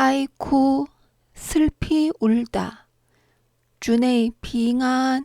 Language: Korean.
아이쿠 슬피 울다. 주네 빙한